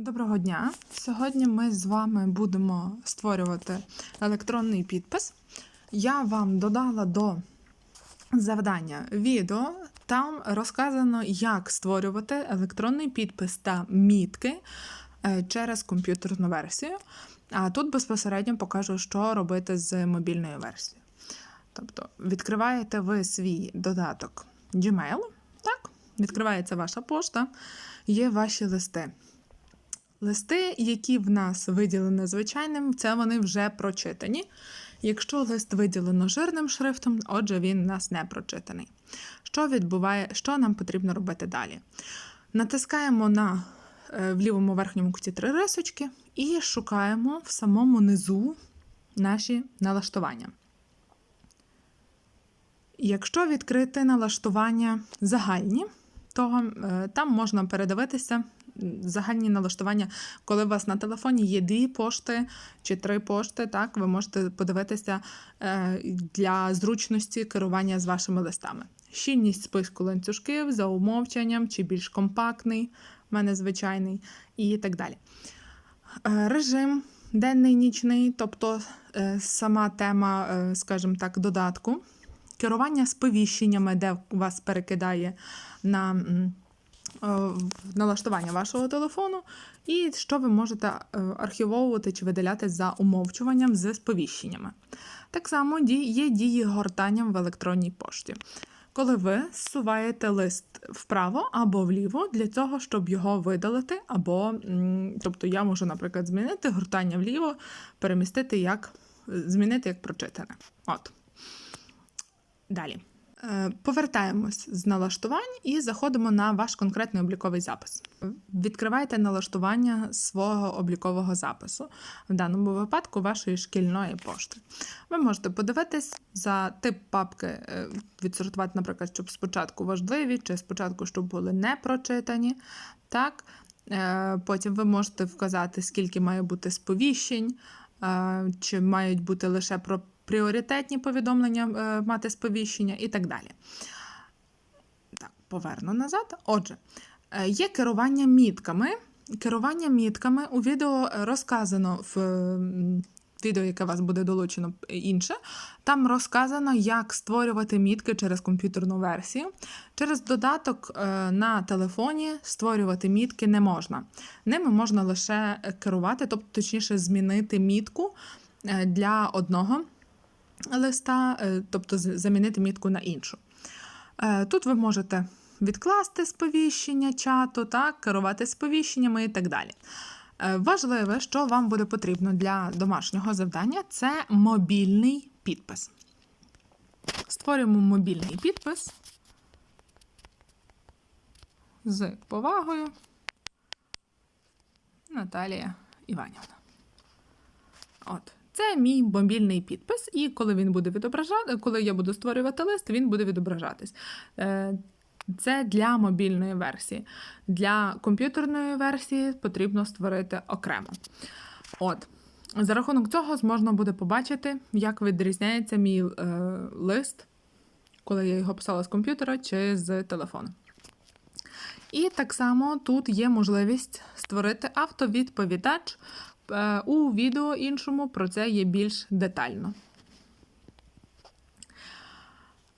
Доброго дня! Сьогодні ми з вами будемо створювати електронний підпис. Я вам додала до завдання відео. Там розказано, як створювати електронний підпис та мітки е, через комп'ютерну версію. А тут безпосередньо покажу, що робити з мобільною версією. Тобто, відкриваєте ви свій додаток Gmail, так? Відкривається ваша пошта, є ваші листи. Листи, які в нас виділені звичайним, це вони вже прочитані. Якщо лист виділено жирним шрифтом, отже, він у нас не прочитаний. Що відбуває, що нам потрібно робити далі? Натискаємо на е, в лівому верхньому куті три рисочки і шукаємо в самому низу наші налаштування. Якщо відкрити налаштування загальні, то е, там можна передивитися загальні налаштування, коли у вас на телефоні є дві пошти чи три пошти, так ви можете подивитися е, для зручності керування з вашими листами. Щільність списку ланцюжків за умовчанням, чи більш компактний, в мене звичайний, і так далі. Е, Режим денний нічний, тобто е, сама тема, скажімо так, додатку. Керування сповіщеннями, де вас перекидає на налаштування вашого телефону, і що ви можете е, архівовувати чи видаляти за умовчуванням з сповіщеннями. Так само є дії гортанням в електронній пошті. Коли ви зсуваєте лист вправо або вліво для того, щоб його видалити, або, тобто я можу, наприклад, змінити гортання вліво, перемістити як змінити як прочитане. От. Далі. Повертаємось з налаштувань і заходимо на ваш конкретний обліковий запис. Відкривайте налаштування свого облікового запису, в даному випадку вашої шкільної пошти. Ви можете подивитись за тип папки, е, відсортувати, наприклад, щоб спочатку важливі, чи спочатку, щоб були не прочитані. Так? Е, Потім ви можете вказати, скільки має бути сповіщень, е, чи мають бути лише про пріоритетні повідомлення е, мати сповіщення і так далі. Так, поверну назад. Отже, е, є керування мітками. Керування мітками у відео розказано в відео, яке вас буде долучено е, інше. Там розказано, як створювати мітки через комп'ютерну версію. Через додаток е, на телефоні створювати мітки не можна. Ними можна лише е, керувати, тобто, точніше, змінити мітку е, для одного листа, е, тобто замінити мітку на іншу. Е, Тут ви можете відкласти сповіщення чату, так, керувати сповіщеннями і так далі. Е, Важливе, що вам буде потрібно для домашнього завдання, це мобільний підпис. Створюємо мобільний підпис з повагою Наталія Іванівна. От. Це мій мобільний підпис, і коли він буде відображати, коли я буду створювати лист, він буде відображатись. Е, Це для мобільної версії. Для комп'ютерної версії потрібно створити окремо. От. За рахунок цього можна буде побачити, як відрізняється мій е, лист, коли я його писала з комп'ютера чи з телефону. І так само тут є можливість створити автовідповідач. Е, У відео іншому про це є більш детально.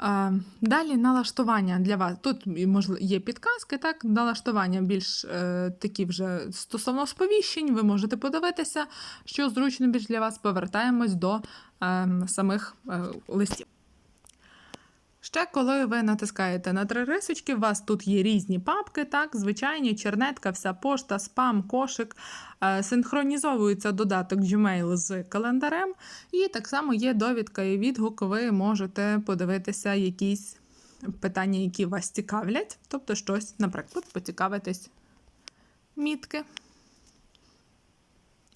Е, Далі налаштування для вас. Тут є підказки, так? Налаштування більш е, такі вже стосовно сповіщень. Ви можете подивитися, що зручно більш для вас. Повертаємось до е, самих листів. Ще коли ви натискаєте на три рисочки, у вас тут є різні папки, так, звичайні, чернетка, вся пошта, спам, кошик. Е, Синхронізовується додаток Gmail з календарем, і так само є довідка і відгук. Ви можете подивитися якісь питання, які вас цікавлять, тобто щось, наприклад, поцікавитись мітки.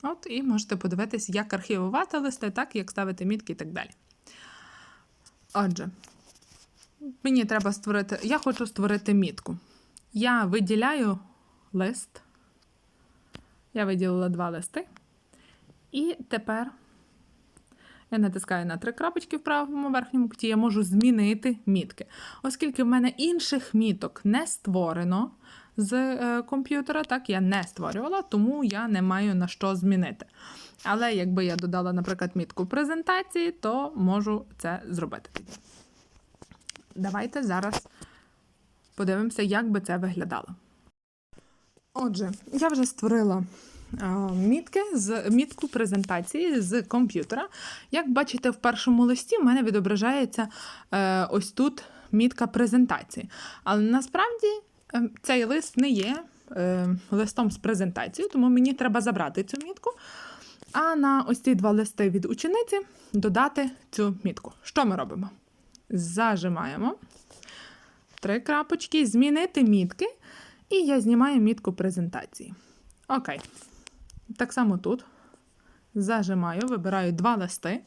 От, і можете подивитись, як архівувати листи, так, як ставити мітки і так далі. Отже, Мені треба створити. Я хочу створити мітку. Я виділяю лист. Я виділила два листи. І тепер я натискаю на три крапочки в правому верхньому куті, я можу змінити мітки. Оскільки в мене інших міток не створено, з е, комп'ютера. Так, я не створювала, тому я не маю на що змінити. Але якби я додала, наприклад, мітку презентації, то можу це зробити. Давайте зараз подивимося, як би це виглядало. Отже, я вже створила мітки з мітку презентації з комп'ютера. Як бачите, в першому листі в мене відображається е, ось тут мітка презентації. Але насправді е, цей лист не є е, листом з презентацією, тому мені треба забрати цю мітку. А на ось ці два листи від учениці додати цю мітку. Що ми робимо? Зажимаємо три крапочки, змінити мітки, і я знімаю мітку презентації. Окей. Так само тут. Зажимаю, вибираю два листи,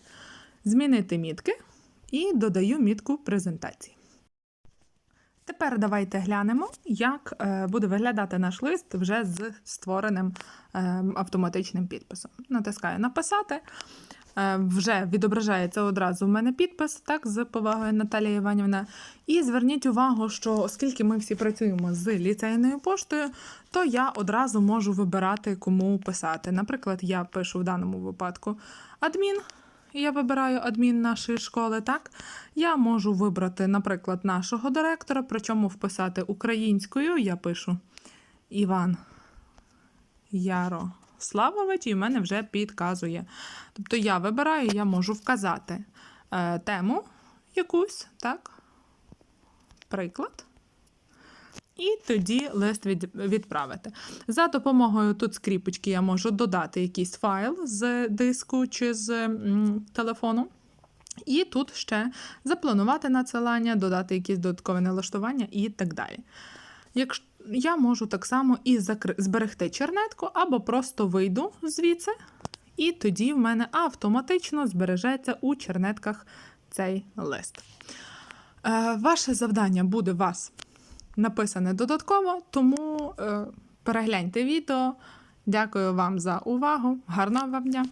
змінити мітки і додаю мітку презентації. Тепер давайте глянемо, як е, буде виглядати наш лист вже з створеним е, автоматичним підписом. Натискаю Написати. Е, Вже відображається одразу в мене підпис, так, з повагою Наталія Іванівна. І зверніть увагу, що оскільки ми всі працюємо з ліцейною поштою, то я одразу можу вибирати, кому писати. Наприклад, я пишу в даному випадку адмін. Я вибираю адмін нашої школи, так? Я можу вибрати, наприклад, нашого директора, причому вписати українською. Я пишу Іван Ярославович, і в мене вже підказує. Тобто я вибираю, я можу вказати е, тему якусь, так? Приклад. І тоді лист від, відправити. За допомогою тут скріпочки я можу додати якийсь файл з диску чи з телефону. І тут ще запланувати надсилання, додати якісь додаткові налаштування і так далі. Якщо я можу так само і зберегти чернетку, або просто вийду звідси, і тоді в мене автоматично збережеться у чернетках цей лист. Е, ваше завдання буде вас написане додатково, тому е, перегляньте відео. Дякую вам за увагу. Гарного вам дня!